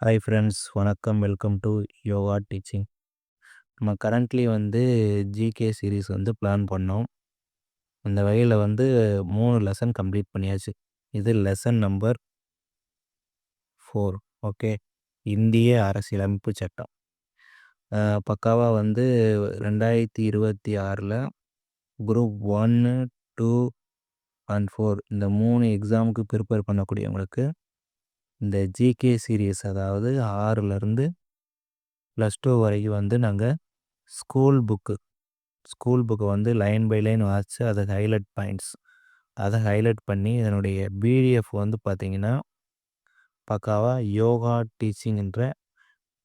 Hi friends வணக்கம். Welcome to yoga teaching நம்ம currently வந்து ஜிகே சீரீஸ் வந்து பிளான் பண்ணோம். அந்த வகையில் வந்து மூணு லெசன் கம்ப்ளீட் பண்ணியாச்சு. இது லெசன் நம்பர் ஃபோர் ஓகே இந்திய அரசியலமைப்பு சட்டம். பக்காவாக வந்து ரெண்டாயிரத்தி இருபத்தி ஆறில் குரூப் ஒன்று டூ அண்ட் ஃபோர் இந்த மூணு எக்ஸாமுக்கு ப்ரிப்பேர் பண்ணக்கூடியவங்களுக்கு இந்த ஜிகே சீரியஸ் அதாவது ஆறுலேருந்து ப்ளஸ் டூ வரைக்கும் வந்து நாங்கள் ஸ்கூல் புக்கு ஸ்கூல் புக்கை வந்து லைன் பை லைன் வாசித்து அதை ஹைலைட் பாயிண்ட்ஸ் அதை ஹைலைட் பண்ணி இதனுடைய பிடிஎஃப் வந்து பார்த்திங்கன்னா பக்காவாக யோகா டீச்சிங்ன்ற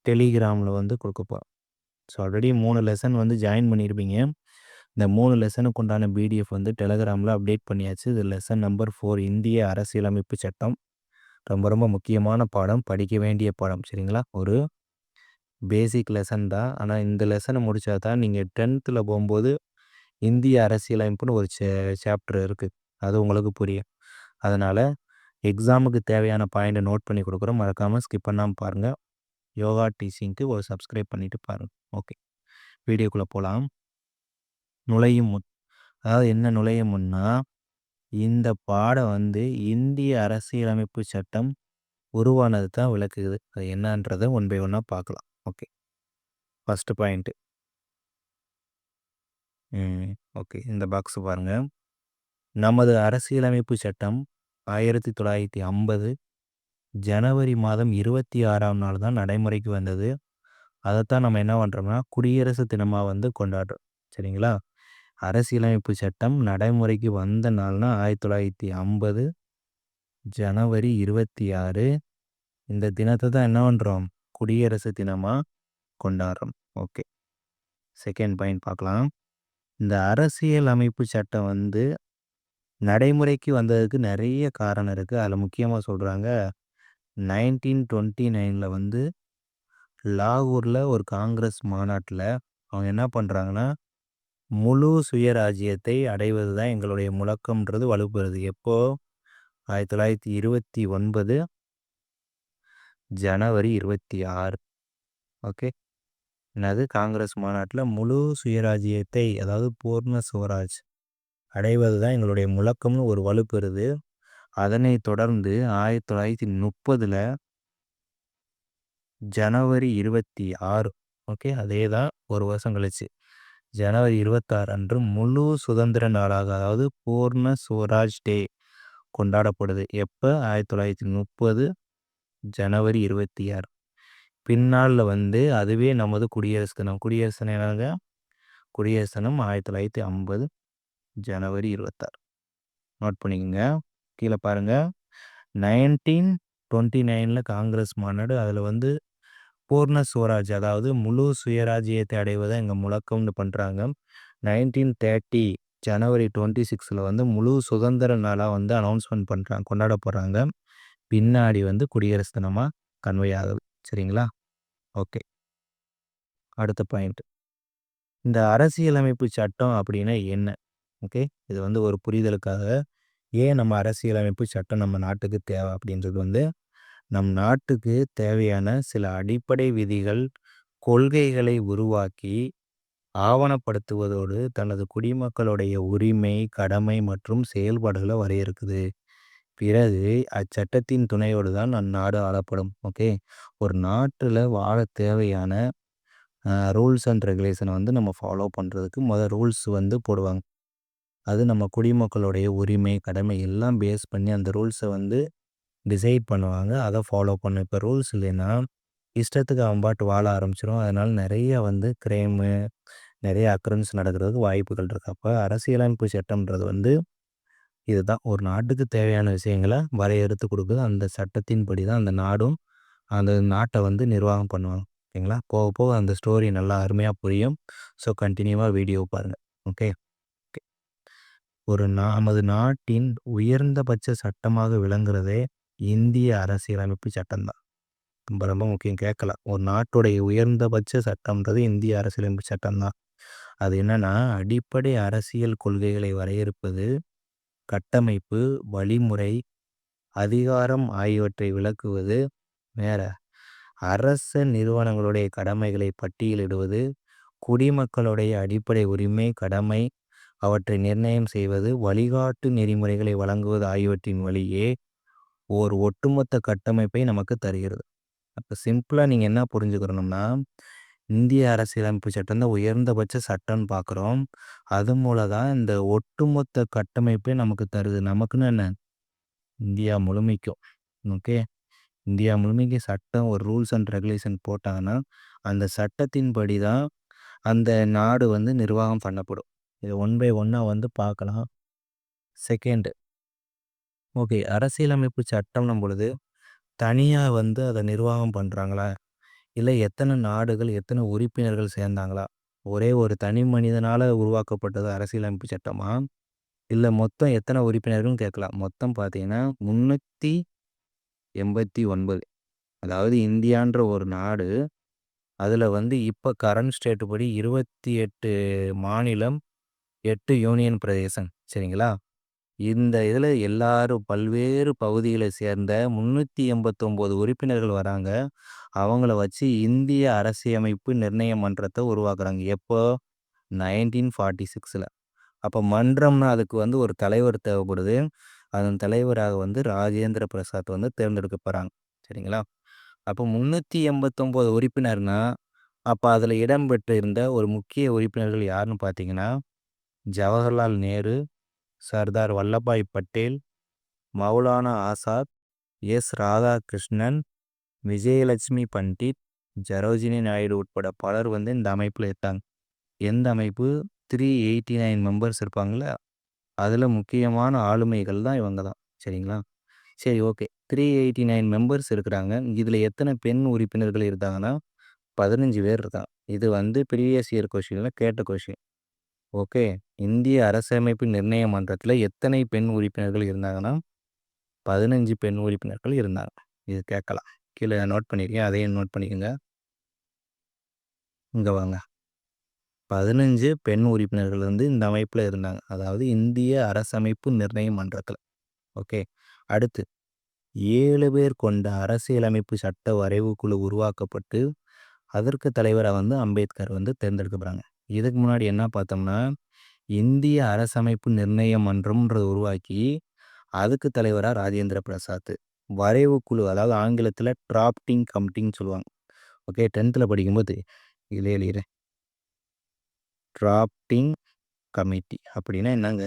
டெலிகிராமில் வந்து கொடுக்கப்போம் ஸோ ஆல்ரெடி மூணு லெசன் வந்து ஜாயின் பண்ணியிருப்பீங்க இந்த மூணு லெசனுக்கு உண்டான பிடிஎஃப் வந்து டெலகிராமில் அப்டேட் பண்ணியாச்சு. இது லெசன் நம்பர் ஃபோர் இந்திய அரசியலமைப்பு சட்டம். ரொம்ப ரொம்ப முக்கியமான பாடம். படிக்க வேண்டிய பாடம். சரிங்களா? ஒரு பேசிக் லெசன் தான். ஆனால் இந்த லெசனை முடித்தா தான் நீங்கள் டென்த்தில் போகும்போது இந்திய அரசியலமைப்புன்னு ஒரு சே சாப்டர் இருக்குது அது உங்களுக்கு புரியும். அதனால் எக்ஸாமுக்கு தேவையான பாயிண்ட்டை நோட் பண்ணி கொடுக்குறோம். மறக்காமல் ஸ்கிப் பண்ணாமல் பாருங்கள் யோகா டீச்சிங்க்கு ஒரு சப்ஸ்கிரைப் பண்ணிவிட்டு பாருங்கள் ஓகே வீடியோக்குள்ளே போகலாம் நுழையும் முன் அதாவது என்ன நுழையும் முன்னா இந்த பாடம் வந்து இந்திய அரசியலமைப்பு சட்டம் உருவானது தான் விளக்குது. அது என்னன்றதை ஒன் பை ஒன்னாக பார்க்கலாம் ஓகே. First point okay. இந்த பாக்ஸ் பாருங்கள் நமது அரசியலமைப்பு சட்டம் ஆயிரத்தி தொள்ளாயிரத்தி ஐம்பது ஜனவரி மாதம் இருபத்தி ஆறாம் நாள் தான் நடைமுறைக்கு வந்தது. அதைத்தான் நம்ம என்ன பண்ணுறோம்னா குடியரசு தினமாக வந்து கொண்டாடுறோம். சரிங்களா? அரசியலமைப்பு சட்டம் நடைமுறைக்கு வந்த நாள்னா ஆயிரத்தி தொள்ளாயிரத்தி ஐம்பது ஜனவரி இருபத்தி ஆறு. இந்த தினத்தை தான் என்ன பண்ணுறோம் குடியரசு தினமாக கொண்டாடுறோம். ஓகே. செகண்ட் பாயிண்ட் பார்க்கலாம் இந்த அரசியல் அமைப்பு சட்டம் வந்து நடைமுறைக்கு வந்ததுக்கு நிறைய காரணம் இருக்குது அதில் முக்கியமாக சொல்கிறாங்க நைன்டீன் டுவெண்ட்டி நைனில் வந்து லாகூரில் ஒரு காங்கிரஸ் மாநாட்டில் அவங்க என்ன பண்ணுறாங்கன்னா முழு சுயராஜ்யத்தை அடைவது தான் எங்களுடைய முழக்கம்ன்றது வலுப்பெறுது. எப்போ? ஆயிரத்தி தொள்ளாயிரத்தி இருபத்தி ஒன்பது ஜனவரி இருபத்தி ஆறு. ஓகே? என்னது? காங்கிரஸ் மாநாட்டில் முழு சுயராஜ்யத்தை அதாவது பூர்ண சுவராஜ் அடைவது தான் எங்களுடைய முழக்கம்னு ஒரு வலுப்பெறுது. அதனை தொடர்ந்து ஆயிரத்தி தொள்ளாயிரத்தி முப்பதில் ஜனவரி இருபத்தி ஆறு. ஓகே? அதே தான் ஒரு வருஷம் கழிச்சு. ஜனவரி இருபத்தாறு அன்று முழு சுதந்திர நாளாக அதாவது பூர்ண சுவராஜ் டே கொண்டாடப்படுது. எப்போ? ஆயிரத்தி தொள்ளாயிரத்தி முப்பது ஜனவரி இருபத்தி ஆறு. பின்னாளில் வந்து அதுவே நமது குடியரசு தினம். குடியரசு என்னங்க? குடியரசு தினம் ஆயிரத்தி தொள்ளாயிரத்தி ஐம்பது ஜனவரி இருபத்தாறு. நோட் பண்ணிக்கோங்க. கீழே பாருங்கள் நைன்டீன் டுவெண்ட்டி நைனில் காங்கிரஸ் மாநாடு. அதில் வந்து பூர்ண சுவராஜ். அதாவது முழு சுயராஜ்யத்தை அடைவதை எங்கள் முழக்கம்னு பண்ணுறாங்க நைன்டீன் தேர்ட்டி ஜனவரி டுவெண்ட்டி சிக்ஸில் வந்து முழு சுதந்திர நாளாக வந்து அனௌன்ஸ்மெண்ட் பண்ணுறாங்க கொண்டாட போகிறாங்க பின்னாடி வந்து குடியரசு தினமாக கன்வே ஆகுது. சரிங்களா? ஓகே. அடுத்த பாயிண்ட் இந்த அரசியலமைப்பு சட்டம் அப்படின்னா என்ன? ஓகே? இது வந்து ஒரு புரிதலுக்காக ஏன் நம்ம அரசியலமைப்பு சட்டம் நம்ம நாட்டுக்கு தேவை அப்படின்றது வந்து நம் நாட்டுக்கு தேவையான சில அடிப்படை விதிகள் கொள்கைகளை உருவாக்கி ஆவணப்படுத்துவதோடு தனது குடிமக்களுடைய உரிமை கடமை மற்றும் செயல்பாடுகளை வரையறுக்குது. பிறகு அச்சட்டத்தின் துணையோடு தான் அந்நாடு ஆளப்படும். ஓகே? ஒரு நாட்டில் வாழ தேவையான ரூல்ஸ் அண்ட் ரெகுலேஷனை வந்து நம்ம ஃபாலோ பண்ணுறதுக்கு முதல் ரூல்ஸ் வந்து போடுவாங்க. அது நம்ம குடிமக்களுடைய உரிமை கடமை எல்லாம் பேஸ் பண்ணி அந்த ரூல்ஸை வந்து டிசைட் பண்ணுவாங்க. அதை ஃபாலோ பண்ணும். இப்போ ரூல்ஸ் இல்லைன்னா இஷ்டத்துக்கு அவன் பாட்டு வாழ ஆரம்பிச்சிடும் அதனால் நிறைய வந்து கிரைமு நிறைய அக்ரன்ஸ் நடக்கிறதுக்கு வாய்ப்புகள் இருக்குது அப்போ அரசியலமைப்பு சட்டம்ன்றது வந்து இதுதான். ஒரு நாட்டுக்கு தேவையான விஷயங்களை வரையறுத்து கொடுக்குது. அந்த சட்டத்தின் படி தான் அந்த நாடும் அந்த நாட்டை வந்து நிர்வாகம் பண்ணுவாங்க. ஓகேங்களா? போக போக அந்த ஸ்டோரி நல்லா அருமையாக புரியும். ஸோ கண்டினியூவாக வீடியோ பாருங்கள் ஓகே? ஓகே. ஒரு நமது நாட்டின் உயர்ந்தபட்ச சட்டமாக விளங்குறதே இந்திய அரசியலமைப்பு சட்டம் தான். ரொம்ப ரொம்ப முக்கியம் கேட்கலாம். ஒரு நாட்டுடைய உயர்ந்தபட்ச சட்டம்ன்றது இந்திய அரசியலமைப்பு சட்டம் தான். அது என்னென்னா அடிப்படை அரசியல் கொள்கைகளை வரையறுப்பது கட்டமைப்பு வழிமுறை அதிகாரம் ஆகியவற்றை விளக்குவது வேற அரச நிறுவனங்களுடைய கடமைகளை பட்டியலிடுவது குடிமக்களுடைய அடிப்படை உரிமை கடமை அவற்றை நிர்ணயம் செய்வது வழிகாட்டு நெறிமுறைகளை வழங்குவது ஆகியவற்றின் வழியே ஒரு ஒட்டுமொத்த கட்டமைப்பை நமக்கு தருகிறது. அப்போ சிம்பிளாக நீங்கள் என்ன புரிஞ்சுக்கிறணும்னா இந்திய அரசியலமைப்பு சட்டம் தான் உயர்ந்தபட்ச சட்டம்னு பார்க்குறோம் அது மூலம் தான் இந்த ஒட்டுமொத்த கட்டமைப்பே நமக்கு தருது. நமக்குன்னு என்ன? இந்தியா முழுமைக்கும். ஓகே? இந்தியா முழுமைக்கு சட்டம் ஒரு ரூல்ஸ் அண்ட் ரெகுலேஷன் போட்டாங்கன்னா அந்த சட்டத்தின்படி தான் அந்த நாடு வந்து நிர்வாகம் பண்ணப்படும். இது ஒன் பை ஒன்னாக வந்து பார்க்கலாம் செகண்டு ஓகே. அரசியலமைப்பு சட்டம்னும் பொழுது தனியாக வந்து அதை நிர்வாகம் பண்ணுறாங்களா இல்லை எத்தனை நாடுகள் எத்தனை உறுப்பினர்கள் சேர்ந்தாங்களா? ஒரே ஒரு தனி மனிதனால் உருவாக்கப்பட்டது அரசியலமைப்பு சட்டமா? இல்லை மொத்தம் எத்தனை உறுப்பினர்கள்னு கேட்கலாம். மொத்தம் பார்த்தீங்கன்னா முந்நூற்றி எண்பத்தி ஒன்பது. அதாவது இந்தியான்ற ஒரு நாடு அதில் வந்து இப்போ கரண்ட் ஸ்டேட்டு படி இருபத்தி எட்டு மாநிலம் எட்டு யூனியன் பிரதேசம். சரிங்களா? இந்த இதில் எல்லாரும் பல்வேறு பகுதிகளை சேர்ந்த முந்நூற்றி எண்பத்தொம்போது உறுப்பினர்கள் வராங்க. அவங்கள வச்சு இந்திய அரசியமைப்பு நிர்ணய மன்றத்தை உருவாக்குறாங்க. எப்போ? நைன்டீன் ஃபார்ட்டி சிக்ஸில். அப்போ மன்றம்னா அதுக்கு வந்து ஒரு தலைவர் தேவைப்படுது. அதன் தலைவராக வந்து ராஜேந்திர பிரசாத் வந்து தேர்ந்தெடுக்கப்படுறாங்க சரிங்களா? அப்போ முந்நூற்றி எண்பத்தொம்போது உறுப்பினர்னா அப்போ அதில் இடம்பெற்றிருந்த ஒரு முக்கிய உறுப்பினர்கள் யாருன்னு பார்த்தீங்கன்னா ஜவஹர்லால் நேரு சர்தார் வல்லபாய் பட்டேல் மௌலானா ஆசாத் எஸ். ராதாகிருஷ்ணன் விஜயலட்சுமி பண்டிட் ஜரோஜினி நாயுடு உட்பட பலர் வந்து இந்த அமைப்பில் இருக்காங்க. எந்த அமைப்பு? த்ரீ எயிட்டி நைன் மெம்பர்ஸ் இருப்பாங்களே அதில் முக்கியமான ஆளுமைகள் தான் இவங்க தான் சரிங்களா? சரி okay. Three eighty nine members இருக்கிறாங்க. இதில் எத்தனை பெண் உறுப்பினர்கள் இருந்தாங்கன்னா பதினஞ்சு பேர் இருக்காங்க. இது வந்து ப்ரீவியஸ் இயர் கொஷினில் கேட்ட கொஷின் ஓகே. இந்திய அரசமைப்பு நிர்ணய மன்றத்தில் எத்தனை பெண் உறுப்பினர்கள் இருந்தாங்கன்னா பதினஞ்சு பெண் உறுப்பினர்கள் இருந்தாங்க. இது கேட்கலாம். கீழே நோட் பண்ணியிருக்கேன் அதையும் நோட் பண்ணிக்கோங்க. இங்கே வாங்க. பதினஞ்சு பெண் உறுப்பினர்கள் வந்து இந்த அமைப்பில் இருந்தாங்க. அதாவது இந்திய அரசமைப்பு நிர்ணய மன்றத்தில். ஓகே. அடுத்து ஏழு பேர் கொண்ட அரசியலமைப்பு சட்ட வரைவு குழு உருவாக்கப்பட்டு அதற்கு தலைவராக வந்து அம்பேத்கர் வந்து தேர்ந்தெடுக்கப்படுறாங்க. இதுக்கு முன்னாடி என்ன பார்த்தோம்னா இந்திய அரசமைப்பு நிர்ணய மன்றம்ன்றதை உருவாக்கி அதுக்கு தலைவராக ராஜேந்திர பிரசாத் வரைவு குழு அதாவது ஆங்கிலத்தில் டிராப்டிங் கமிட்டின்னு சொல்லுவாங்க. ஓகே டென்த்தில் படிக்கும்போது இதில் எழுகிறேன் டிராப்டிங் கமிட்டி அப்படின்னா என்னங்க?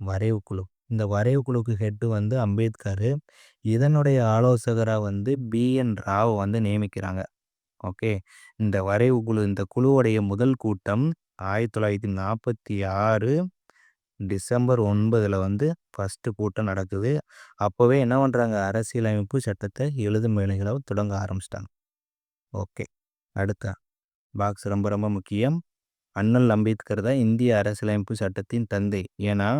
வரைவு குழு. இந்த வரைவு குழுக்கு ஹெட்டு வந்து அம்பேத்கர். இதனுடைய ஆலோசகராக வந்து பிஎன் ராவ் வந்து நியமிக்கிறாங்க. ஓகே. இந்த வரைவு குழு இந்த குழுவுடைய முதல் கூட்டம் ஆயிரத்தி தொள்ளாயிரத்தி நாற்பத்தி ஆறு டிசம்பர் ஒன்பதில் வந்து ஃபஸ்ட்டு கூட்டம் நடக்குது. அப்போவே என்ன பண்ணுறாங்க அரசியலமைப்பு சட்டத்தை எழுதும் வேலைகளை தொடங்க ஆரம்பிச்சிட்டாங்க. ஓகே. அடுத்த பாக்ஸ் ரொம்ப ரொம்ப முக்கியம். அண்ணல் அம்பேத்கர் தான் இந்திய அரசியலமைப்பு சட்டத்தின் தந்தை. ஏன்னா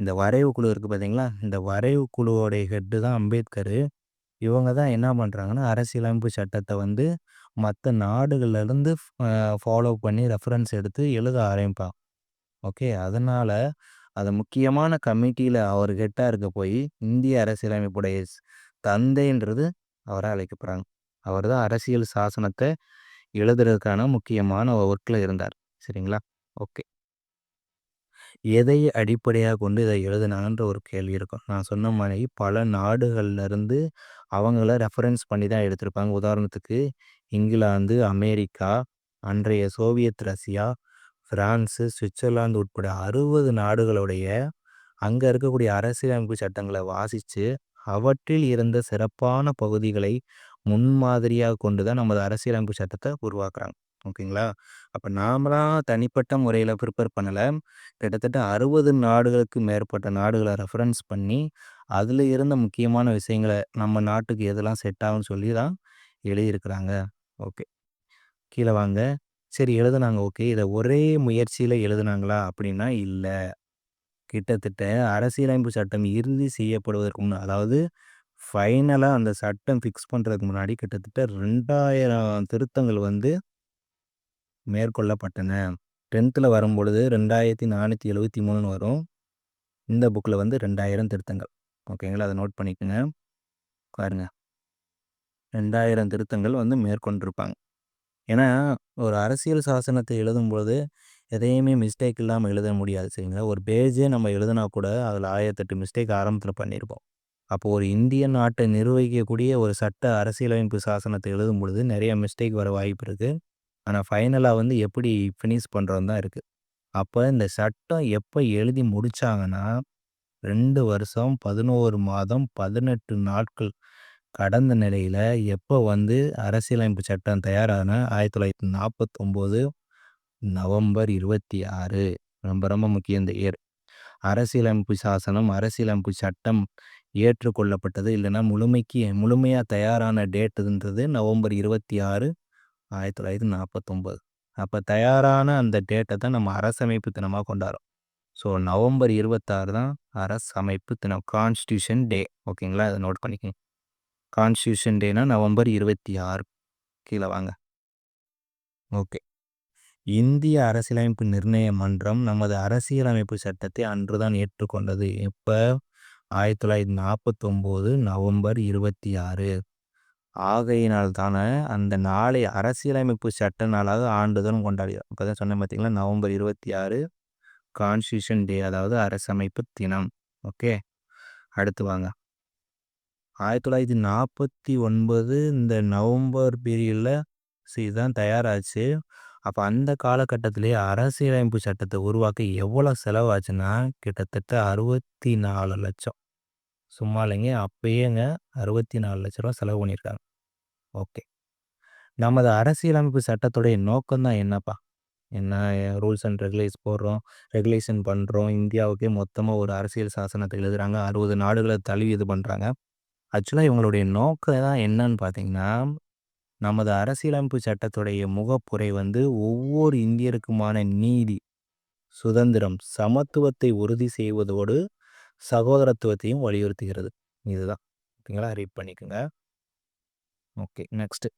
இந்த வரைவு குழு இருக்குது பார்த்தீங்களா இந்த வரைவு குழுவோடைய ஹெட்டு தான் அம்பேத்கர். இவங்க தான் என்ன பண்ணுறாங்கன்னா அரசியலமைப்பு சட்டத்தை வந்து மற்ற நாடுகள்லேருந்து ஃபாலோ பண்ணி ரெஃபரன்ஸ் எடுத்து எழுத ஆரம்பிப்பாங்க ஓகே? அதனால் அதை முக்கியமான கமிட்டியில் அவர் ஹெட்டாக இருக்க போய் இந்திய அரசியலமைப்புடைய தந்தைன்றது அவராக அழைக்கப்படுறாங்க. அவர் தான் அரசியல் சாசனத்தை எழுதுறதுக்கான முக்கியமான ஒர்க்கில் இருந்தார். சரிங்களா? ஓகே. எதை அடிப்படையாக கொண்டு இதை எழுதுனாங்கன்ற ஒரு கேள்வி இருக்கும். நான் சொன்ன மாதிரி பல நாடுகள்லேருந்து அவங்கள ரெஃபரன்ஸ் பண்ணி தான் எடுத்திருப்பாங்க. உதாரணத்துக்கு இங்கிலாந்து அமெரிக்கா அன்றைய சோவியத் ரஷ்யா பிரான்ஸு சுவிட்சர்லாந்து உட்பட அறுபது நாடுகளுடைய அங்கே இருக்கக்கூடிய அரசியலமைப்பு சட்டங்களை வாசித்து அவற்றில் இருந்த சிறப்பான பகுதிகளை முன்மாதிரியாக கொண்டு தான் நமது அரசியலமைப்பு சட்டத்தை உருவாக்குறாங்க. ஓகேங்களா? அப்போ நாமளாக தனிப்பட்ட முறையில் ப்ரிப்பேர் பண்ணலை. கிட்டத்தட்ட அறுபது நாடுகளுக்கு மேற்பட்ட நாடுகளை ரெஃபரன்ஸ் பண்ணி அதில் இருந்த முக்கியமான விஷயங்களை நம்ம நாட்டுக்கு எதெல்லாம் செட் ஆகும்னு சொல்லி தான் எழுதியிருக்கிறாங்க. ஓகே. கீழே வாங்க. சரி எழுதுனாங்க. ஓகே. இதை ஒரே முயற்சியில் எழுதுனாங்களா அப்படின்னா இல்லை. கிட்டத்தட்ட அரசியலமைப்பு சட்டம் இறுதி செய்யப்படுவதற்கு முன்னே அதாவது ஃபைனலாக அந்த சட்டம் ஃபிக்ஸ் பண்ணுறதுக்கு முன்னாடி கிட்டத்தட்ட ரெண்டாயிரம் திருத்தங்கள் வந்து மேற்கொள்ளப்பட்டன. டென்த்தில் வரும்பொழுது ரெண்டாயிரத்தி நானூற்றி எழுபத்தி மூணுன்னு வரும். இந்த புக்கில் வந்து ரெண்டாயிரம் திருத்தங்கள். ஓகேங்களா? அதை நோட் பண்ணிக்கோங்க. பாருங்க. 2000 திருத்தங்கள் வந்து மேற்கொண்டிருப்பாங்க. ஏன்னா, ஒரு அரசியல் சாசனத்தை எழுதும்பொழுது, எதையுமே மிஸ்டேக் இல்லாமல் எழுத முடியாது சரிங்களா? ஒரு பேஜே நம்ம எழுதுனா கூட அதில் ஆயிரத்தெட்டு மிஸ்டேக் ஆரம்பத்தில் பண்ணியிருப்போம். அப்போது ஒரு இந்திய நாட்டை நிர்வகிக்கக்கூடிய ஒரு சட்ட அரசியலமைப்பு சாசனத்தை எழுதும் பொழுது நிறைய மிஸ்டேக் வர வாய்ப்பு இருக்குது ஆனால் ஃபைனலாக வந்து எப்படி ஃபினிஷ் பண்றோம்னு தான் இருக்குது அப்போ இந்த சட்டம் எப்போ எழுதி முடித்தாங்கன்னா ரெண்டு வருஷம் 11 மாதம் 18 நாட்கள் கடந்த நிலையில எப்போ வந்து அரசியலமைப்பு சட்டம் தயாரான ஆயிரத்தி தொள்ளாயிரத்தி நாற்பத்தொம்போது நவம்பர் 26 ரொம்ப ரொம்ப முக்கியம் இந்த இயர். அரசியலமைப்பு சாசனம், அரசியலமைப்பு சட்டம் ஏற்றுக்கொள்ளப்பட்டது. இல்லைன்னா முழுமைக்கு முழுமையாக தயாரான டேட்டுன்றது நவம்பர் இருபத்தி ஆறு ஆயிரத்தி தொள்ளாயிரத்தி நாற்பத்தொம்போது அப்போ தயாரான அந்த டேட்டை தான் நம்ம அரசமைப்பு தினமாக கொண்டாடுறோம். ஸோ நவம்பர் 26 தான் அரசமைப்பு தினம். கான்ஸ்டியூஷன் டே ஓகேங்களா? அதை நோட் பண்ணிக்கோங்க கான்ஸ்டியூஷன் டேனா நவம்பர் இருபத்தி ஆறு கீழே வாங்க. ஓகே. இந்திய அரசியலமைப்பு நிர்ணய மன்றம் நமது அரசியலமைப்பு சட்டத்தை அன்று தான் ஏற்றுக்கொண்டது. எப்ப? 1949 நவம்பர் 26 ஆகையினால் தானே அந்த நாளை அரசியலமைப்பு சட்ட நாளாக ஆண்டுதான் கொண்டாடுகிறோம். அப்போ தான் சொன்னேன் பார்த்தீங்களா? நவம்பர் இருபத்தி ஆறு கான்ஸ்டியூஷன் டே அதாவது அரசமைப்பு தினம். ஓகே. அடுத்து வாங்க. 1949 இந்த நவம்பர் பீரியடில் இதுதான் தயாராச்சு. அப்போ அந்த காலகட்டத்திலே அரசியலமைப்பு சட்டத்தை உருவாக்க எவ்வளோ செலவாச்சுன்னா, கிட்டத்தட்ட 64,00,000 சும்மா இல்லைங்க. அப்பயேங்க ரூ. 64,00,000 செலவு பண்ணியிருக்காங்க. ஓகே. நமது அரசியலமைப்பு சட்டத்துடைய நோக்கம்தான் என்னப்பா? என்ன ரூல்ஸ் அண்ட் ரெகுலேஷ் போடுறோம், ரெகுலேஷன் பண்ணுறோம் இந்தியாவுக்கே மொத்தமாக ஒரு அரசியல் சாசனத்தை எழுதுகிறாங்க அறுபது நாடுகளை தழுவி இது பண்ணுறாங்க ஆக்சுவலாக இவங்களுடைய நோக்கம் தான் என்னன்னு பார்த்தீங்கன்னா, நமது அரசியலமைப்பு சட்டத்துடைய முகப்புரை வந்து ஒவ்வொரு இந்தியருக்குமான நீதி, சுதந்திரம், சமத்துவத்தை உறுதி செய்வதோடு சகோதரத்துவத்தையும் வலியுறுத்துகிறது. இதுதான். ஓகேங்களா? ரீட் பண்ணிக்கோங்க ஓகே. நெக்ஸ்ட்.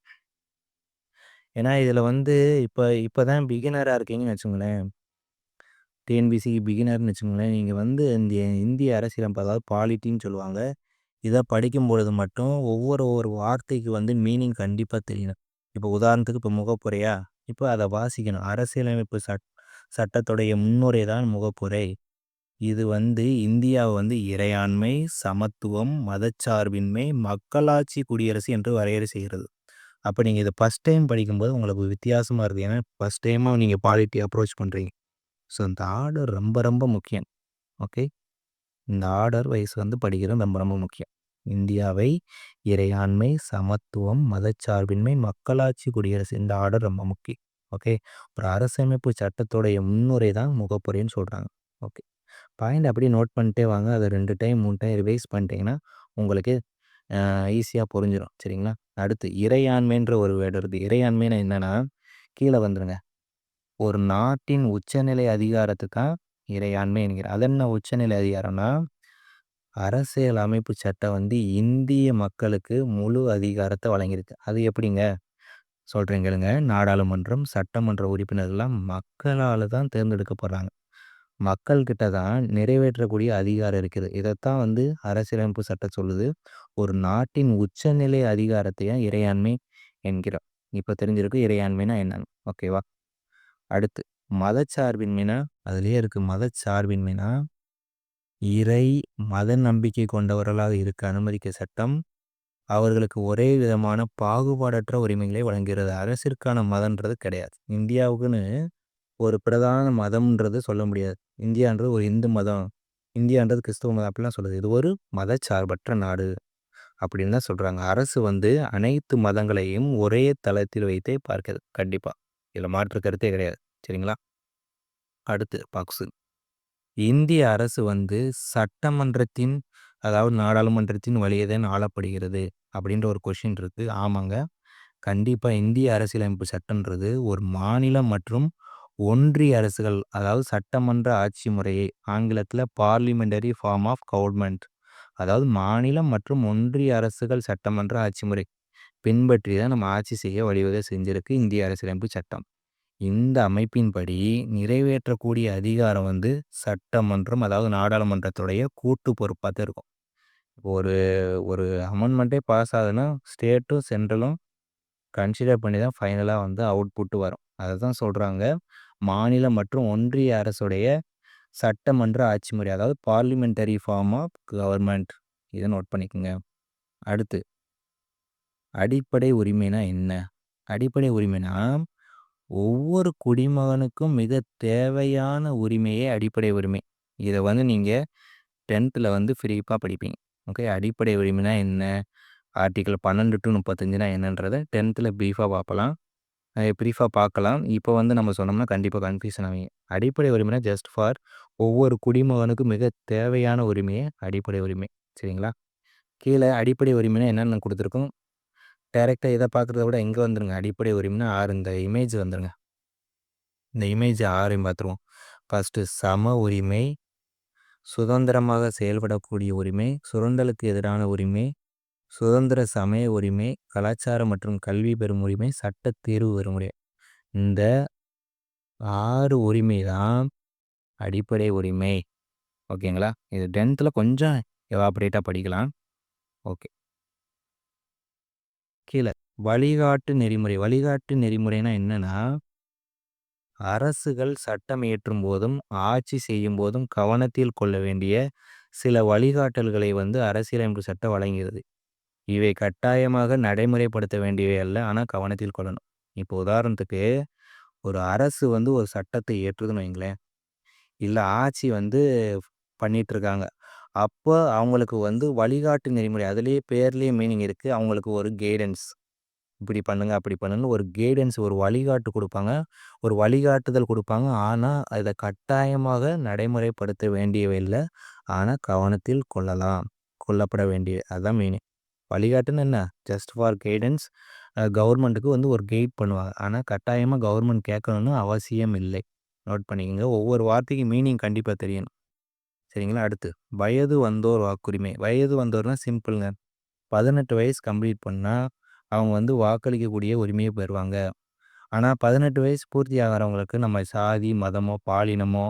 ஏன்னா இதில் வந்து இப்போ இப்போ தான் பிகினராக இருக்கீங்கன்னு வச்சுக்கோங்களேன். டிஎன்பிசிக்கு பிகினர்னு வச்சுக்கோங்களேன். நீங்கள் வந்து இந்த இந்திய அரசியலமைப்பு அதாவது பாலிட்டின்னு சொல்லுவாங்க. இத படிக்கும்பொழுது மட்டும் ஒவ்வொரு ஒரு வார்த்தைக்கு வந்து மீனிங் கண்டிப்பாக தெரியணும். இப்போ உதாரணத்துக்கு இப்போ முகப்புரையா? இப்போ அதை வாசிக்கணும். அரசியலமைப்பு சட் சட்டத்துடைய முன்னுரை தான் முகப்புரை. இது வந்து இந்தியாவை வந்து இறையாண்மை, சமத்துவம், மதச்சார்பின்மை, மக்களாட்சி குடியரசு என்று வரையறை செய்கிறது. அப்போ நீங்கள் இதை ஃபஸ்ட் டைம் படிக்கும்போது உங்களுக்கு வித்தியாசமாக இருக்குது ஏன்னா ஃபர்ஸ்ட் டைமாக நீங்கள் பாலிட்டி அப்ரோச் பண்ணுறீங்க ஸோ இந்த ஆர்டர் ரொம்ப ரொம்ப முக்கியம். ஓகே. இந்த ஆர்டர் வைஸ் வந்து படிக்கிறது ரொம்ப ரொம்ப முக்கியம். இந்தியாவை இறையாண்மை, சமத்துவம், மதச்சார்பின்மை, மக்களாட்சி குடியரசு இந்த ஆர்டர் ரொம்ப முக்கியம். ஓகே. ஒரு அரசமைப்பு சட்டத்துடைய முன்னுரை தான் முகப்புரைன்னு சொல்கிறாங்க ஓகே. பாயிண்ட் அப்படியே நோட் பண்ணிட்டே வாங்க. அதை ரெண்டு டைம் மூணு டைம் ரிவைஸ் பண்ணிட்டீங்கன்னா, உங்களுக்கு ஈஸியாக புரிஞ்சிடும் சரிங்களா? அடுத்து இறையாண்மைன்ற ஒரு வேர்டு இருக்குது இறையாண்மைன்னா என்னன்னா, கீழே வந்துடுங்க ஒரு நாட்டின் உச்சநிலை அதிகாரத்துக்கு தான் இறையாண்மை என்கிறேன் அது என்ன உச்சநிலை அதிகாரம்னா, அரசியல் அமைப்பு சட்டம் வந்து இந்திய மக்களுக்கு முழு அதிகாரத்தை வழங்கியிருக்கு. அது எப்படிங்க? சொல்றேன் கேளுங்க. நாடாளுமன்றம், சட்டமன்ற உறுப்பினர்கள்லாம் மக்களால தான் தேர்ந்தெடுக்கப்படுறாங்க. மக்கள்கிட்ட தான் நிறைவேற்றக்கூடிய அதிகாரம் இருக்குது. இதைத்தான் வந்து அரசியலமைப்பு சட்டம் சொல்லுது. ஒரு நாட்டின் உச்சநிலை அதிகாரத்தையும் இறையாண்மை என்கிறோம். இப்ப தெரிஞ்சிருக்கும் இறையாண்மைனா என்னன்னு. ஓகேவா? அடுத்து மதச்சார்பின்மைனா அதிலேயே இருக்கு. மதச்சார்பின்மைனா இறை, மத நம்பிக்கை கொண்டவர்களாக இருக்க அனுமதிக்க சட்டம், அவர்களுக்கு ஒரே விதமான பாகுபாடற்ற உரிமைகளை வழங்குகிறது. அரசிற்கான மதம்ன்றது கிடையாது. இந்தியாவுக்குன்னு ஒரு பிரதான மதம்ன்றது சொல்ல முடியாது. இந்தியான்றது ஒரு இந்து மதம், இந்தியான்றது கிறிஸ்துவ மதம் அப்படிலாம் சொல்லுது. இது ஒரு மதச்சார்பற்ற நாடு அப்படின்னு தான் சொல்கிறாங்க அரசு வந்து அனைத்து மதங்களையும் ஒரே தளத்தில் வைத்தே பார்க்குது. கண்டிப்பாக இதில் மாற்று கருத்தே கிடையாது. சரிங்களா? அடுத்து பாக்ஸு. இந்திய அரசு வந்து சட்டமன்றத்தின் அதாவது நாடாளுமன்றத்தின் வழியே தான் ஆளப்படுகிறது அப்படின்ற ஒரு கொஷின் இருக்குது ஆமாங்க. கண்டிப்பாக இந்திய அரசியலமைப்பு சட்டம்ன்றது ஒரு மாநிலம் மற்றும் ஒன்றிய அரசுகள் அதாவது சட்டமன்ற ஆட்சி முறையை ஆங்கிலத்தில் பார்லிமெண்டரி ஃபார்ம் ஆஃப் கவர்மெண்ட் அதாவது மாநிலம் மற்றும் ஒன்றிய அரசுகள் சட்டமன்ற ஆட்சி முறை பின்பற்றி தான் நம்ம ஆட்சி செய்ய வழிவகை செஞ்சிருக்கு இந்திய அரசியலமைப்பு சட்டம். இந்த அமைப்பின்படி நிறைவேற்றக்கூடிய அதிகாரம் வந்து சட்டமன்றம் அதாவது நாடாளுமன்றத்துடைய கூட்டு பொறுப்பாக தான் இருக்கும். ஒரு ஒரு அமெண்ட்மெண்ட்டே பாஸ் ஆகுதுன்னா, ஸ்டேட்டும், சென்ட்ரலும் கன்சிடர் பண்ணி தான் ஃபைனலாக வந்து அவுட்புட்டு வரும். அதை தான் சொல்கிறாங்க மாநில மற்றும் ஒன்றிய அரசுடைய சட்டமன்ற ஆட்சி முறை. அதாவது பார்லிமெண்டரி ஃபார்ம் ஆஃப் கவர்மெண்ட். இதை நோட் பண்ணிக்கோங்க அடுத்து அடிப்படை உரிமைனா என்ன? அடிப்படை உரிமைனா, ஒவ்வொரு குடிமகனுக்கும் மிக தேவையான உரிமையே அடிப்படை உரிமை. இதை வந்து நீங்கள் டென்த்தில் வந்து ஃப்ரீப்பாக படிப்பீங்க. ஓகே. அடிப்படை உரிமைனா என்ன? ஆர்டிக்கிள் பன்னெண்டு டு முப்பத்தஞ்சுனா என்னன்றதை டென்த்தில் ப்ரீஃபாக பார்க்கலாம். ப்ரீஃபாக பார்க்கலாம். இப்போ வந்து நம்ம சொன்னோம்னா கண்டிப்பாக கன்ஃப்யூஷன் ஆகும் அடிப்படை உரிமைனா ஜஸ்ட் ஃபார் ஒவ்வொரு குடிமகனுக்கும் மிக தேவையான உரிமையே அடிப்படை உரிமை. சரிங்களா? கீழே அடிப்படை உரிமைனா என்னென்ன கொடுத்துருக்கோம் டேரெக்டாக இதை பார்க்குறத விட எங்கே வந்துடுங்க அடிப்படை உரிமைனா ஆறு இந்த இமேஜ் வந்துடுங்க இந்த இமேஜ் ஆறையும் பார்த்துருவோம். ஃபர்ஸ்ட்டு சம உரிமை, சுதந்திரமாக செயல்படக்கூடிய உரிமை, சுரண்டலுக்கு எதிரான உரிமை, சுதந்திர சமய உரிமை, கலாச்சாரம் மற்றும் கல்வி பெறும் உரிமை, சட்ட தீர்வு பெறும் உரிமை. இந்த ஆறு உரிமை தான் அடிப்படை உரிமை. ஓகேங்களா? இது 10த்ல கொஞ்சம் எவாபரேட்டா படிக்கலாம். ஓகே. கீழே வழிகாட்டு நெறிமுறை. வழிகாட்டு நெறிமுறைனா என்னன்னா, அரசுகள் சட்டம் இயற்றும் போதும் ஆட்சி செய்யும் போதும் கவனத்தில் கொள்ள வேண்டிய சில வழிகாட்டல்களை வந்து அரசியலமைப்பு சட்டம் வழங்குகிறது. இவை கட்டாயமாக நடைமுறைப்படுத்த வேண்டியவை அல்ல. ஆனால் கவனத்தில் கொள்ளணும். இப்போ உதாரணத்துக்கு, ஒரு அரசு வந்து ஒரு சட்டத்தை ஏற்றுதுன்னு வைங்களேன். இல்லை ஆட்சி வந்து பண்ணிகிட்ருக்காங்க அப்போ அவங்களுக்கு வந்து வழிகாட்டு நெறிமுறை அதுலேயே பேர்லேயே மீனிங் இருக்குது அவங்களுக்கு ஒரு கைடன்ஸ். இப்படி பண்ணுங்க, அப்படி பண்ணுங்கன்னு ஒரு கைடன்ஸ் ஒரு வழிகாட்டு கொடுப்பாங்க ஒரு வழிகாட்டுதல் கொடுப்பாங்க ஆனால் அதை கட்டாயமாக நடைமுறைப்படுத்த வேண்டியவை இல்லை ஆனால் கவனத்தில் கொள்ளலாம். கொல்லப்பட வேண்டிய அதுதான் மீனிங். வழிகாட்டுன்னா என்ன? Just for guidance. கவர்மெண்ட்டுக்கு வந்து ஒரு கைட் பண்ணுவாங்க. ஆனால் கட்டாயமாக கவர்மெண்ட் கேட்கணும்னு அவசியம் இல்லை. நோட் பண்ணிக்கங்க. ஒவ்வொரு வார்த்தைக்கும் மீனிங் கண்டிப்பாக தெரியணும். சரிங்களா? அடுத்து வயது வந்தோர் வாக்குரிமை. வயது வந்தோர்னா சிம்பிள்ங்க. 18 வயசு கம்ப்ளீட் பண்ணால் அவங்க வந்து வாக்களிக்கக்கூடிய உரிமையை பெறுவாங்க. ஆனால் பதினெட்டு வயசு பூர்த்தி ஆகிறவங்களுக்கு நம்ம சாதி, மதமோ, பாலினமோ,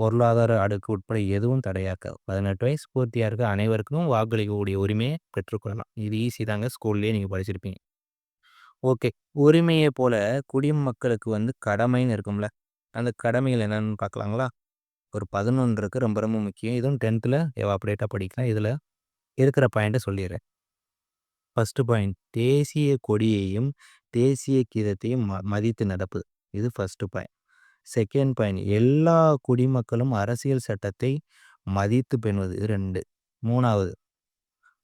பொருளாதார அடுக்கு உட்பட எதுவும் தடையாக்காது. 18 வயசு பூர்த்தியாக இருக்க அனைவருக்கும் வாக்களிக்கக்கூடிய உரிமையை பெற்றுக்கொள்ளலாம். இது ஈஸி தாங்க. ஸ்கூல்லேயே நீங்கள் படிச்சிருப்பீங்க. ஓகே. உரிமையை போல குடிமக்களுக்கு வந்து கடமைன்னு இருக்கும்ல. அந்த கடமைகள் என்னென்னு பார்க்கலாங்களா? ஒரு 11 ரொம்ப ரொம்ப முக்கியம். இதுவும் 10த்ல எவாபரேட்டா படிக்கலாம். இதில் இருக்கிற பாயிண்ட்டை சொல்லிடுறேன் ஃபஸ்ட்டு பாயிண்ட் தேசிய கொடியையும், தேசிய கீதத்தையும் ம மதித்து நடப்பு இது ஃபஸ்ட்டு பாயிண்ட். செகண்ட் பாயிண்ட் எல்லா குடிமக்களும் அரசியல் சட்டத்தை மதித்து பெண்வது இது 2. 3வது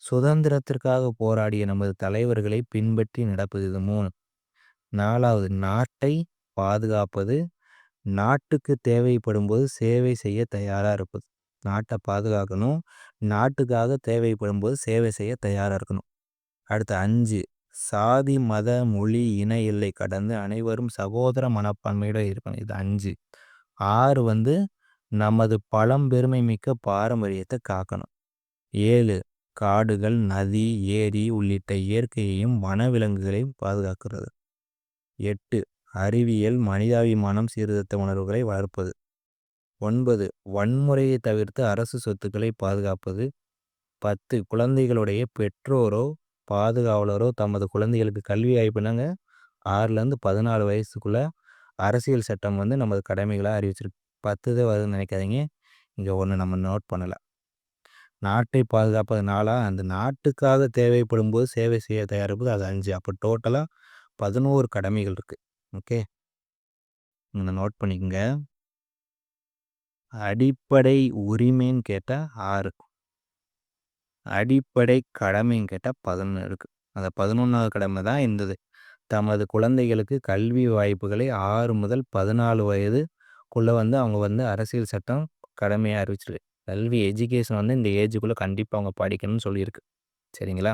சுதந்திரத்திற்காக போராடிய நமது தலைவர்களை பின்பற்றி நடப்பது. இது 3. 4வது நாட்டை பாதுகாப்பது. நாட்டுக்கு தேவைப்படும்போது சேவை செய்ய தயாராக இருப்பது. நாட்டை பாதுகாக்கணும். நாட்டுக்காக தேவைப்படும்போது சேவை செய்ய தயாராக இருக்கணும். அடுத்து அஞ்சு சாதி, மத, மொழி, இன எல்லை கடந்து அனைவரும் சகோதர மனப்பான்மையோட இருக்கணும். இது 5. 6 வந்து நமது பழம்பெருமை மிக்க பாரம்பரியத்தை காக்கணும். ஏழு காடுகள், நதி, ஏரி உள்ளிட்ட இயற்கையையும், வனவிலங்குகளையும் பாதுகாக்கிறது. எட்டு அறிவியல், மனிதாபிமானம், சீர்திருத்த உணர்வுகளை வளர்ப்பது. ஒன்பது வன்முறையை தவிர்த்து அரசு சொத்துக்களை பாதுகாப்பது. 10 குழந்தைகளுடைய பெற்றோரோ, பாதுகாவலரோ தமது குழந்தைகளுக்கு கல்வி வாய்ப்புனாங்க 6லேருந்து 14 வயசுக்குள்ள அரசியல் சட்டம் வந்து நமது கடமைகளாக அறிவிச்சிருக்கு. 10 தான் வருதுன்னு நினைக்காதீங்க. இங்க 1 நம்ம நோட் பண்ணல. நாட்டை பாதுகாப்பதுனால அந்த நாட்டுக்காக தேவைப்படும்போது சேவை செய்ய தயாரிப்பது அது அஞ்சு அப்ப டோட்டலா 11 கடமைகள் இருக்கு. ஓகே. இத நோட் பண்ணிக்கோங்க அடிப்படை உரிமைன்னு கேட்டால் ஆறு அடிப்படை கடமைன்னு கேட்டால் பதினொன்று இருக்குது அந்த 11வது கடமை தான் இருந்தது தமது குழந்தைகளுக்கு கல்வி வாய்ப்புகளை ஆறு முதல் பதினாலு வயதுக்குள்ளே வந்து அவங்க வந்து அரசியல் சட்டம் கடமையாக அறிவிச்சிருக்கு. கல்வி எஜுகேஷன் வந்து இந்த ஏஜுக்குள்ளே கண்டிப்பாக அவங்க படிக்கணும்னு சொல்லியிருக்கு. சரிங்களா?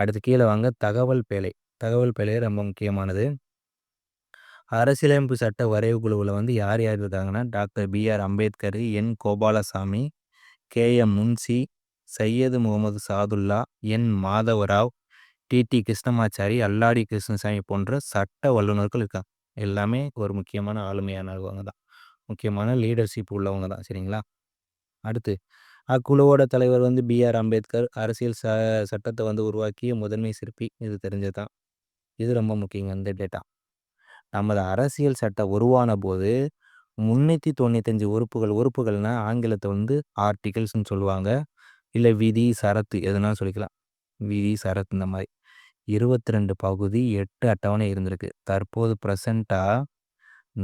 அடுத்து கீழே வாங்க தகவல் பேழை. தகவல் பேழை ரொம்ப முக்கியமானது. அரசியலமைப்பு சட்ட வரைவு குழுவில் வந்து யார் யார் இருக்காங்கன்னா, doctor B R. Ambedkar, N. Gopalaswami, K M. Munshi, Syed Mohammed Saadulla, N. Madhavrao, T T. Krishnamachari, Alladi Krishnaswami போன்ற சட்ட வல்லுநர்கள் இருக்காங்க. எல்லாமே ஒரு முக்கியமான ஆளுமையானவங்க தான். முக்கியமான லீடர்ஷிப் உள்ளவங்க தான். சரிங்களா? அடுத்து அக்குழுவோட தலைவர் வந்து பி.ஆர். அம்பேத்கர். அரசியல் ச சட்டத்தை வந்து உருவாக்கிய முதன்மை சிற்பி. இது தெரிஞ்சது தான். இது ரொம்ப முக்கியங்க இந்த டேட்டா. நமது அரசியல் சட்டம் உருவான போது 395 உறுப்புகள் உறுப்புகள்னால் ஆங்கிலத்தை வந்து ஆர்டிகிள்ஸ்ன்னு சொல்லுவாங்க. இல்லை விதி, சரத்து எதுனாலும் சொல்லிக்கலாம். விதி, சரத்து இந்த மாதிரி 22 பகுதி எட்டு அட்டவணை இருந்திருக்கு. தற்போது ப்ரெசென்ட்டாக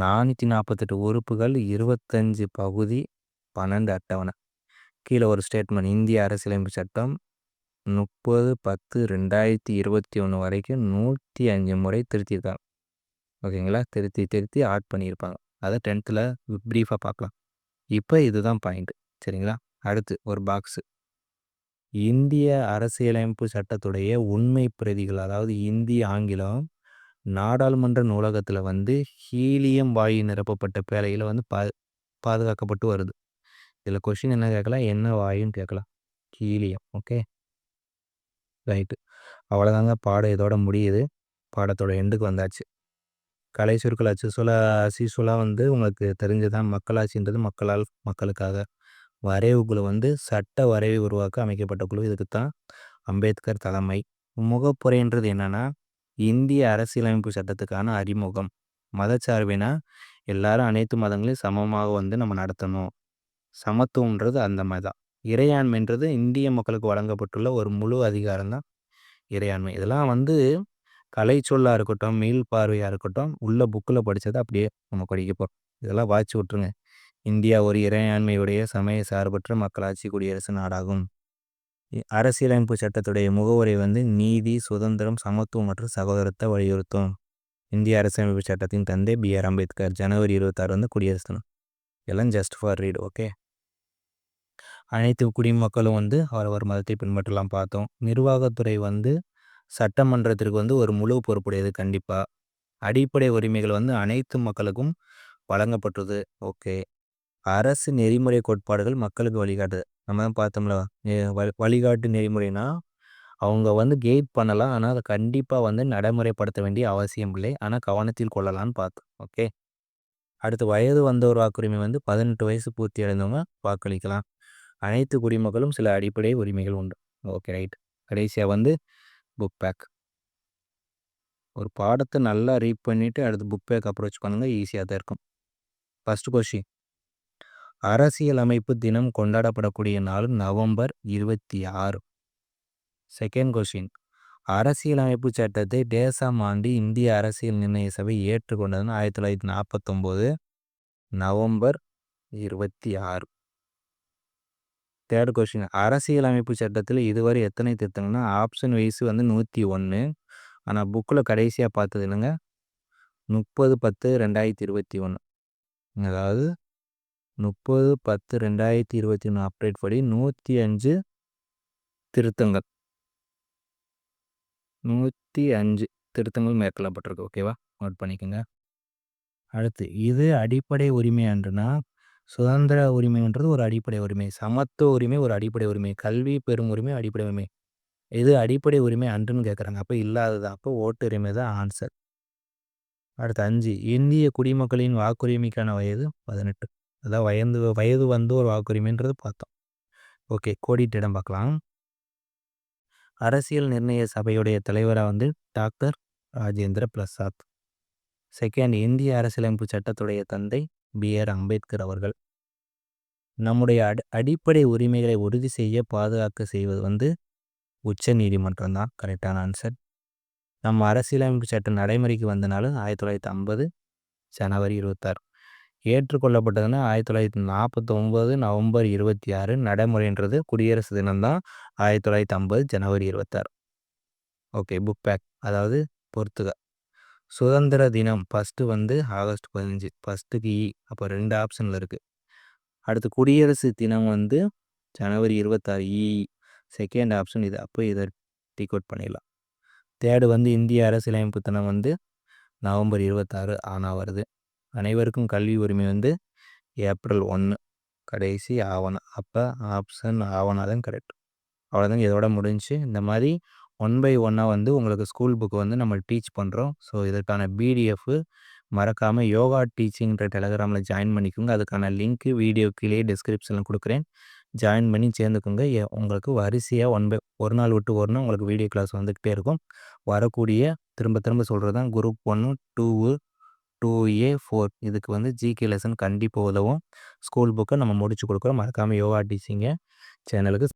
நானூற்றி நாற்பத்தெட்டு உறுப்புகள் 25 பகுதி 12 அட்டவணை. கீழே ஒரு ஸ்டேட்மெண்ட் இந்திய அரசியலமைப்பு சட்டம் 30/10/2021 வரைக்கும் 105 முறை திருத்தியிருக்காங்க. ஓகேங்களா? திருத்தி திருத்தி ஆட் பண்ணியிருப்பாங்க. அதை 10த்தில் ப்ரீஃபாக பார்க்கலாம். இப்போ இதுதான் பாயிண்ட் சரிங்களா? அடுத்து ஒரு பாக்ஸு. இந்திய அரசியலமைப்பு சட்டத்துடைய உண்மை பிரதிகள் அதாவது இந்தி, ஆங்கிலம் நாடாளுமன்ற நூலகத்தில் வந்து ஹீலியம் வாயு நிரப்பப்பட்ட பேழையில் வந்து பா பாதுகாக்கப்பட்டு வருது. இதில் கொஷின் என்ன கேட்கலாம்? என்ன வாயுன்னு கேட்கலாம். Helium okay. ரைட்டு. அவ்வளோதாங்க பாடம் இதோட முடியுது. பாடத்தோட எண்டுக்கு வந்தாச்சு. கலை சொற்கள் அச்சு அசி சொலா வந்து உங்களுக்கு தெரிஞ்சதான் மக்களாட்சின்றது மக்களால் மக்களுக்காக. வரைவு குழு வந்து சட்ட வரைவை உருவாக்க அமைக்கப்பட்ட குழு. இதுக்கு தான் அம்பேத்கர் தலைமை. முகப்புரைன்றது என்னன்னா இந்திய அரசியலமைப்பு சட்டத்துக்கான அறிமுகம். மதச்சார்பினா எல்லாரும் அனைத்து மதங்களையும் சமமாக வந்து நம்ம நடத்தணும். சமத்துவம்ன்றது அந்த மாதிரி தான். இறையாண்மைன்றது இந்திய மக்களுக்கு வழங்கப்பட்டுள்ள ஒரு முழு அதிகாரம் தான் இறையாண்மை. இதெல்லாம் வந்து கலை சொல்லாக இருக்கட்டும், மீள் பார்வையாக இருக்கட்டும், உள்ள புக்கில் படித்ததை அப்படியே நம்ம படிக்க போகிறோம் இதெல்லாம் வாய்ச்சி விட்ருங்க இந்தியா ஒரு இறையாண்மையுடைய சமய சார்பற்ற மக்களாட்சி குடியரசு நாடாகும். அரசியலமைப்பு சட்டத்துடைய முகவுரை வந்து நீதி, சுதந்திரம், சமத்துவம் மற்றும் சகோதரத்தை வலியுறுத்தும். இந்திய அரசியலமைப்பு சட்டத்தின் தந்தை பி.ஆர். அம்பேத்கர். ஜனவரி 26 வந்து குடியரசு தினம். எல்லாம் ஜஸ்ட் ஃபார் ரீட் ஓகே. அனைத்து குடிமக்களும் வந்து அவரவர் மதத்தை பின்பற்றலாம் பார்த்தோம். நிர்வாகத்துறை வந்து சட்டமன்றத்திற்கு வந்து ஒரு முழு பொறுப்புடையது கண்டிப்பாக அடிப்படை உரிமைகள் வந்து அனைத்து மக்களுக்கும் வழங்கப்பட்டது. ஓகே. அரசு நெறிமுறை கோட்பாடுகள் மக்களுக்கு வழிகாட்டுது. நம்ம தான் பார்த்தோம்ல வழிகாட்டு நெறிமுறைனா அவங்க வந்து கெய்ட் பண்ணலாம். ஆனால் அதை கண்டிப்பாக வந்து நடைமுறைப்படுத்த வேண்டிய அவசியம் இல்லை. ஆனால் கவனத்தில் கொள்ளலாம்னு பார்த்தோம். ஓகே. அடுத்து வயது வந்தோர் வாக்குரிமை வந்து 18 வயசு பூர்த்தி அடைந்தவங்க வாக்களிக்கலாம். அனைத்து குடிமக்களும் சில அடிப்படை உரிமைகள் உண்டு. Okay right. கடைசியாக வந்து புக் பேக். ஒரு பாடத்தை நல்லா ரீட் பண்ணிவிட்டு அடுத்து புக் பேக் அப்ரோச் பண்ணுங்க ஈஸியாக தான் இருக்கும். ஃபர்ஸ்ட் கொஷின் அரசியல் அமைப்பு தினம் கொண்டாடப்படக்கூடிய நாள் நவம்பர் 26. செகண்ட் கொஷின் அரசியலமைப்பு சட்டத்தை தேசம் ஆண்டு இந்திய அரசியல் நிர்ணய சபை ஏற்றுக்கொண்டதுன்னு 1949 நவம்பர் 26. Third question. அரசியலமைப்பு சட்டத்தில் இதுவரை எத்தனை திருத்தங்கள்னா ஆப்ஷன் வைஸ் வந்து 101 ஆனால் புக்கில் கடைசியாக பார்த்தது என்னங்க? 30/10/2021 அதாவது 30/10/2021 அப்டேட் படி 105 திருத்தங்கள். 105 திருத்தங்கள் மேற்கொள்ளப்பட்டிருக்கு. ஓகேவா நோட் பண்ணிக்கோங்க. அடுத்து இது அடிப்படை உரிமை அன்றுனா சுதந்திர உரிமைன்றது ஒரு அடிப்படை உரிமை. சமத்துவ உரிமை ஒரு அடிப்படை உரிமை. கல்வி பெறும் உரிமை அடிப்படை உரிமை. இது அடிப்படை உரிமை அன்றுன்னு கேட்குறாங்க அப்போ இல்லாதது அப்போ ஓட்டுரிமை தான் ஆன்சர் அடுத்து அஞ்சு இந்திய குடிமக்களின் வாக்குரிமைக்கான வயது பதினெட்டு. அதான் வயது வயது வந்து ஒரு வாக்குரிமைன்றது பார்த்தோம். ஓகே கோடிட்டு இடம் பார்க்கலாம். அரசியல் நிர்ணய சபையுடைய தலைவராக வந்து டாக்டர் ராஜேந்திர பிரசாத். செகண்ட் இந்திய அரசியலமைப்பு சட்டத்துடைய தந்தை பி ஆர் அம்பேத்கர் அவர்கள். நம்முடைய அடி அடிப்படை உரிமைகளை உறுதி செய்ய பாதுகாக்க செய்வது வந்து உச்ச நீதிமன்றம் தான். கரெக்டான ஆன்சர். நம்ம அரசியலமைப்பு சட்டம் நடைமுறைக்கு வந்தனாலும் ஆயிரத்தி தொள்ளாயிரத்தி ஐம்பது ஜனவரி இருபத்தாறு. ஏற்றுக்கொள்ளப்பட்டதுன்னா ஆயிரத்தி தொள்ளாயிரத்தி நாற்பத்தொம்போது நவம்பர் இருபத்தி ஆறு நடைமுறைன்றது குடியரசு தினம்தான் ஆயிரத்தி தொள்ளாயிரத்தி ஐம்பது ஜனவரி இருபத்தாறு. ஓகே புக் பேக் அதாவது பொறுத்துக. சுதந்திர தினம் ஃபஸ்ட்டு வந்து ஆகஸ்ட் பதினஞ்சு. ஃபஸ்ட்டுக்கு இ e. அப்போ ரெண்டு ஆப்ஷனில் இருக்குது அடுத்து குடியரசு தினம் வந்து ஜனவரி இருபத்தாறு இ செகண்ட் ஆப்ஷன் இது. அப்போ இதை டிகோட் பண்ணிடலாம். தேர்டு வந்து இந்திய அரசியலமைப்பு தினம் வந்து நவம்பர் இருபத்தாறு ஆனால் வருது. அனைவருக்கும் கல்வி உரிமை வந்து ஏப்ரல் ஒன்று கடைசி ஆவணம் அப்போ ஆப்ஷன் ஆவணம் தான் கரெக்ட் அவ்வளோதாங்க இதோட முடிஞ்சு இந்த மாதிரி ஒன் பை ஒன்னாக வந்து உங்களுக்கு ஸ்கூல் புக் வந்து நம்ம டீச் பண்ணுறோம் ஸோ இதற்கான பிடிஎஃப் மறக்காமல் யோகா டீச்சிங்கிற டெலகிராமில் ஜாயின் பண்ணிக்கோங்க. அதுக்கான லிங்க்கு வீடியோ கீழே டிஸ்கிரிப்ஷனில் கொடுக்குறேன். ஜாயின் பண்ணி சேர்ந்துக்கோங்க. உங்களுக்கு வரிசையாக ஒன் பை ஒரு நாள் விட்டு ஒரு நாள் உங்களுக்கு வீடியோ கிளாஸ் வந்துக்கிட்டே இருக்கும். வரக்கூடிய திரும்ப திரும்ப சொல்கிறது தான் குரூப் ஒன்று டூவு டூ ஏ ஃபோர். இதுக்கு வந்து ஜிகே லெசன் கண்டிப்பாக உதவும். ஸ்கூல் புக்கை நம்ம முடிச்சு கொடுக்குறோம். மறக்காமல் யோகா டீச்சிங்க. சேனலுக்கு